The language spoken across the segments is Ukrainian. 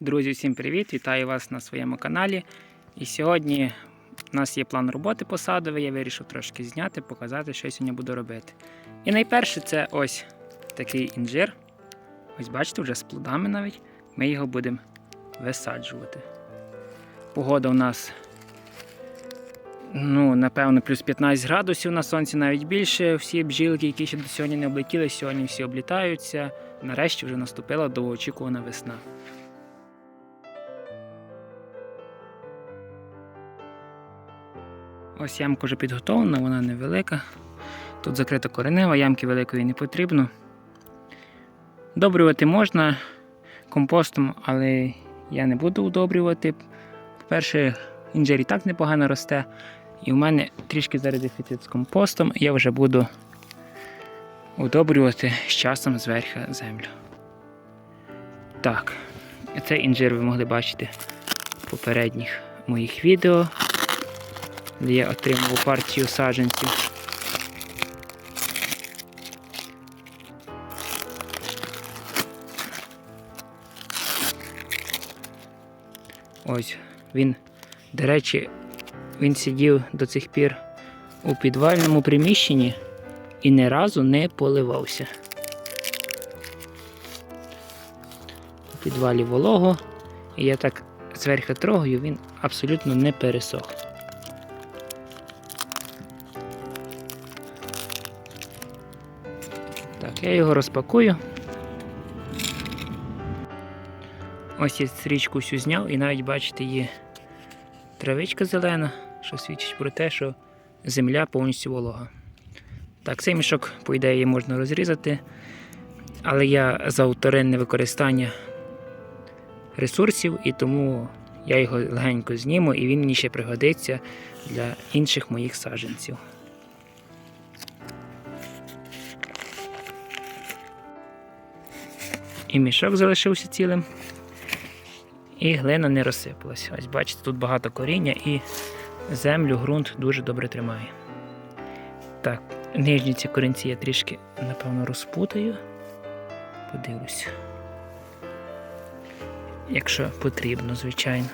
Друзі, всім привіт! Вітаю вас на своєму каналі. І сьогодні у нас є план роботи посадовий. Я вирішив трошки зняти, показати, що я сьогодні буду робити. І найперше це ось такий інжир. Ось бачите, вже з плодами навіть. Ми його будемо висаджувати. Погода у нас, ну, напевно, плюс 15 градусів на сонці навіть більше. Всі бджілки, які ще до сьогодні не облетіли, сьогодні всі облітаються. Нарешті вже наступила довгоочікувана весна. Ось ямка вже підготовлена, вона невелика. Тут закрита коренева, ямки великої не потрібно. Удобрювати можна компостом, але я не буду удобрювати. По-перше, інжир і так непогано росте. І в мене трішки зараз дефіцит з компостом, я вже буду удобрювати з часом зверху землю. Так, цей інжир ви могли бачити в попередніх моїх відео де я отримував партію саджанців. Ось він, до речі, він сидів до цих пір у підвальному приміщенні і ні разу не поливався. У підвалі волого, і я так зверху трогаю, він абсолютно не пересох. Я його розпакую. Ось я стрічку всю зняв і навіть бачите, є травичка зелена, що свідчить про те, що земля повністю волога. Так, цей мішок, по ідеї, можна розрізати, але я за вторинне використання ресурсів і тому я його легенько зніму і він мені ще пригодиться для інших моїх саджанців. І мішок залишився цілим. І глина не розсипалась. Ось бачите, тут багато коріння і землю, ґрунт дуже добре тримає. Так, нижні ці корінці я трішки, напевно, розпутаю. Подивлюся. Якщо потрібно, звичайно.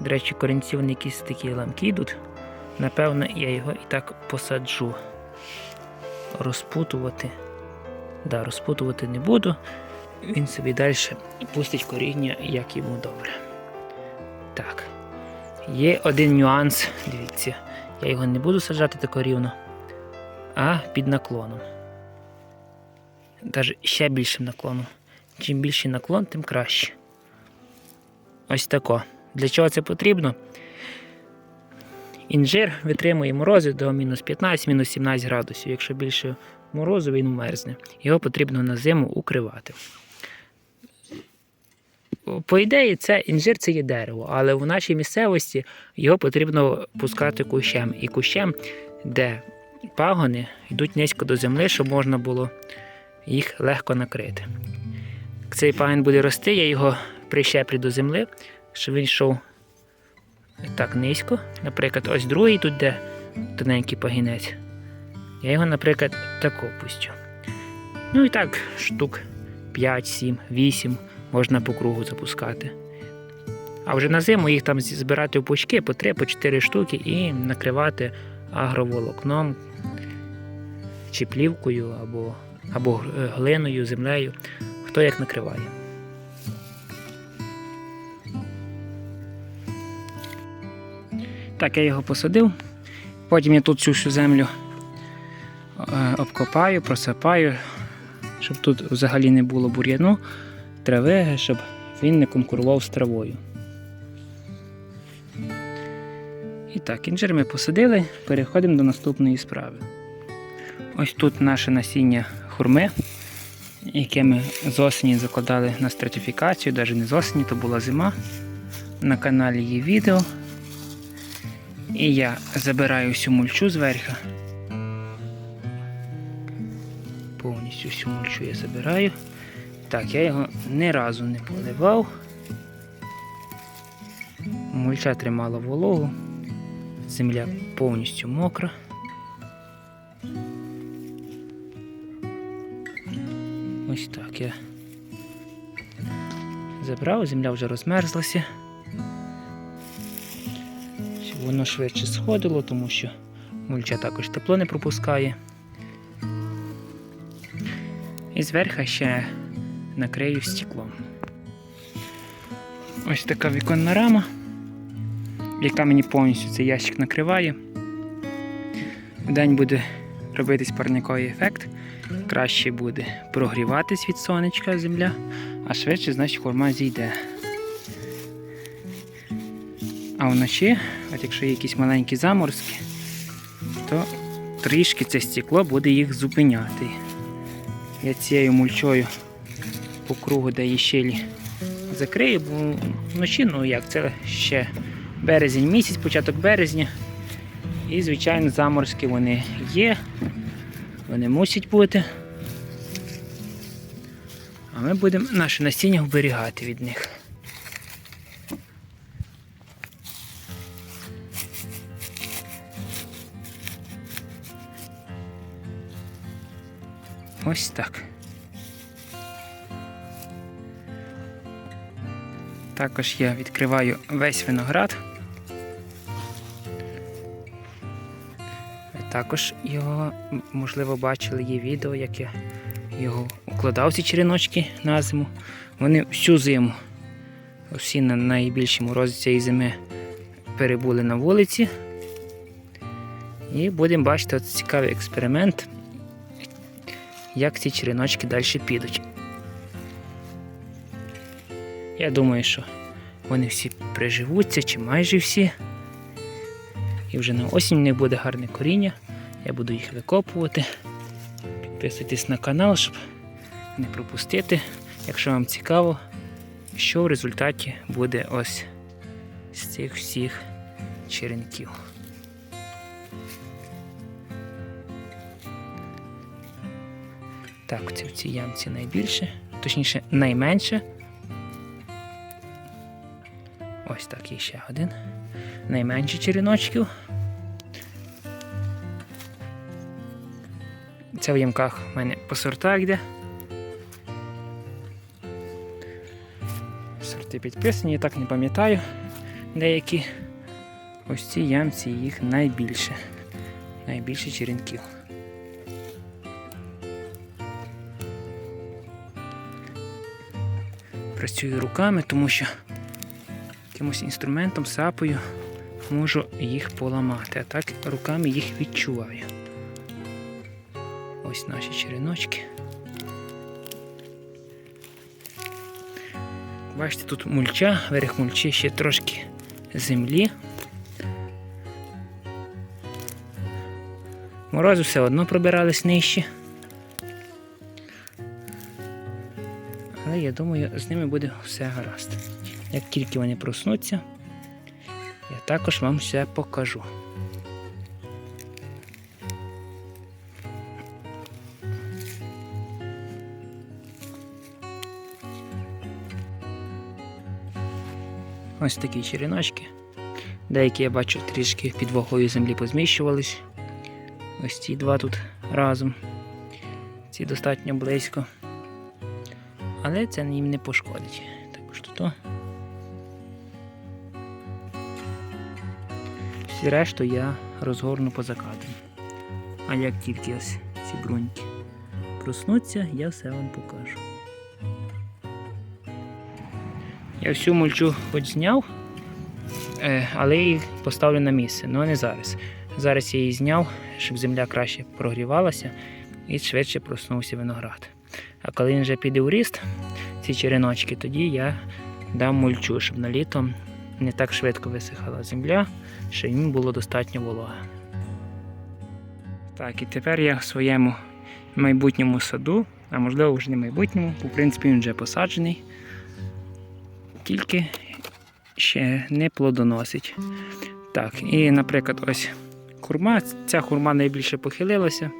До речі, корінці вони якісь такі ламкі йдуть. Напевно, я його і так посаджу розпутувати. Да, розпутувати не буду. Він собі далі пустить коріння, як йому добре. Так. Є один нюанс, дивіться, я його не буду саджати тако рівно, а під наклоном. Навіть ще більшим наклоном. Чим більший наклон, тим краще. Ось тако. Для чого це потрібно? Інжир витримує морози до мінус 15, мінус 17 градусів. Якщо більше морозу, він мерзне. Його потрібно на зиму укривати. По ідеї, це інжир це є дерево, але в нашій місцевості його потрібно пускати кущем. І кущем, де пагони йдуть низько до землі, щоб можна було їх легко накрити. Цей пагін буде рости, я його прищеплю до землі, щоб він йшов так низько. Наприклад, ось другий тут де тоненький пагінець. Я його, наприклад, тако пустю. Ну і так, штук 5, 7, 8 можна по кругу запускати. А вже на зиму їх там збирати в пучки по 3 по 4 штуки і накривати агроволокном чи плівкою, або, або глиною, землею, хто як накриває. Так, я його посадив. Потім я тут цю всю землю е, обкопаю, просипаю, щоб тут взагалі не було бур'яну, трави, щоб він не конкурував з травою. І так, інжир ми посадили, переходимо до наступної справи. Ось тут наше насіння хурми, яке ми з осені закладали на стратифікацію, навіть не з осені, то була зима. На каналі є відео. І я забираю всю мульчу зверху. Повністю всю мульчу я забираю. Так, я його ні разу не поливав. Мульча тримала вологу, земля повністю мокра. Ось так я забрав, земля вже розмерзлася. Воно швидше сходило, тому що мульча також тепло не пропускає. І зверху ще накрию стеклом. Ось така віконна рама, яка мені повністю цей ящик накриває. Вдень буде робитись парниковий ефект. Краще буде прогріватись від сонечка земля, а швидше, значить, хурма зійде. А вночі, от якщо є якісь маленькі заморозки, то трішки це стекло буде їх зупиняти. Я цією мульчою по кругу, де її щелі закрию, бо вночі, ну як, це ще березень місяць, початок березня. І, звичайно, заморозки вони є, вони мусять бути. А ми будемо наше насіння вберігати від них. Ось так. Також я відкриваю весь виноград. Також його, можливо, бачили, є відео, як я його укладав ці череночки на зиму. Вони всю зиму, всі на найбільші морози цієї зими перебули на вулиці. І будемо бачити цікавий експеримент, як ці череночки далі підуть. Я думаю, що вони всі приживуться, чи майже всі. І вже на осінь в них буде гарне коріння. Я буду їх викопувати. Підписуйтесь на канал, щоб не пропустити, якщо вам цікаво, що в результаті буде ось з цих всіх черенків. Так, в цій ямці найбільше, точніше найменше. Ось так, і ще один. Найменше череночків. Це в ямках в мене по сортах йде. Сорти підписані, я так не пам'ятаю деякі. Ось ці ямці їх найбільше. Найбільше черенків. Працюю руками, тому що якимось інструментом, сапою можу їх поламати, а так руками їх відчуваю. Ось наші череночки. Бачите, тут мульча, верх мульчі ще трошки землі. Морози все одно пробирались нижче. Я думаю, з ними буде все гаразд. Як тільки вони проснуться, я також вам все покажу. Ось такі череночки. Деякі я бачу трішки під вагою землі позміщувались. Ось ці два тут разом. Ці достатньо близько. Але це їм не пошкодить. Також тут. Всі решту я розгорну поза кадром. А як тільки ось ці бруньки проснуться, я все вам покажу. Я всю мульчу хоч зняв, е, але її поставлю на місце, але не зараз. Зараз я її зняв, щоб земля краще прогрівалася і швидше проснувся виноград. А коли він вже піде у ріст, ці череночки, тоді я дам мульчу, щоб на літо не так швидко висихала земля, щоб їм було достатньо вологи. Так, і тепер я в своєму майбутньому саду, а можливо вже не майбутньому, в принципі він вже посаджений, тільки ще не плодоносить. Так, і, наприклад, ось хурма, ця хурма найбільше похилилася.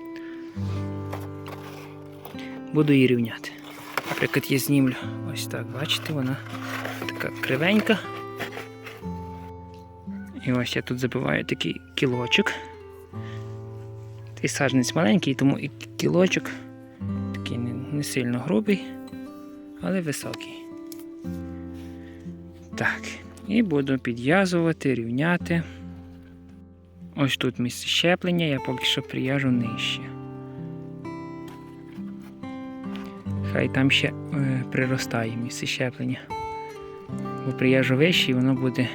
Буду її рівняти. Наприклад, я знімлю ось так, бачите, вона така кривенька. І ось я тут забиваю такий кілочок. Цей саджанець маленький, тому і кілочок такий не, сильно грубий, але високий. Так. І буду підв'язувати, рівняти. Ось тут місце щеплення, я поки що прив'яжу нижче. Хай там ще е, приростає місце щеплення. Бо прив'яжу вище і воно буде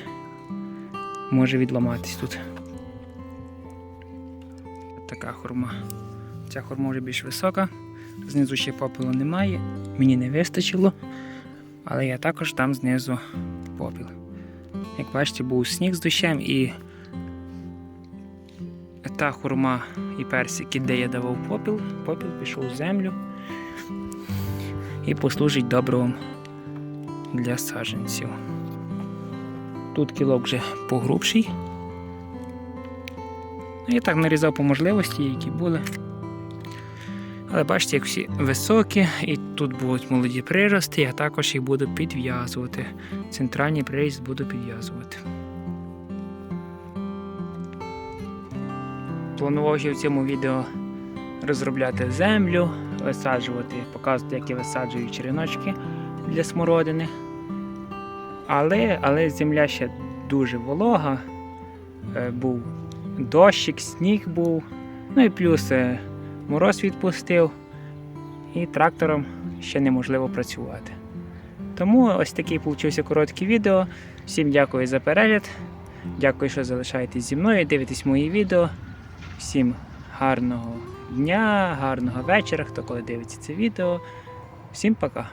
може відламатись тут. Така хурма. Ця хурма вже більш висока, знизу ще попелу немає, мені не вистачило, але я також там знизу попіл. Як бачите, був сніг з дощем і та хурма і персики, де я давав попіл, попіл пішов в землю і послужить добривом для саджанців. Тут кілок вже погрубший. Ну, Я так нарізав по можливості, які були. Але бачите, як всі високі, і тут будуть молоді прирости, я також їх буду підв'язувати. Центральний приріст буду підв'язувати. Планував ще в цьому відео розробляти землю, висаджувати, показувати, як я висаджую череночки для смородини. Але, але земля ще дуже волога. Е, Був дощик, сніг був. Ну і плюс е, мороз відпустив, і трактором ще неможливо працювати. Тому ось такий получився коротке відео. Всім дякую за перегляд. Дякую, що залишаєтесь зі мною, дивитесь мої відео. Всім гарного дня, гарного вечора, хто коли дивиться це відео. Всім пока!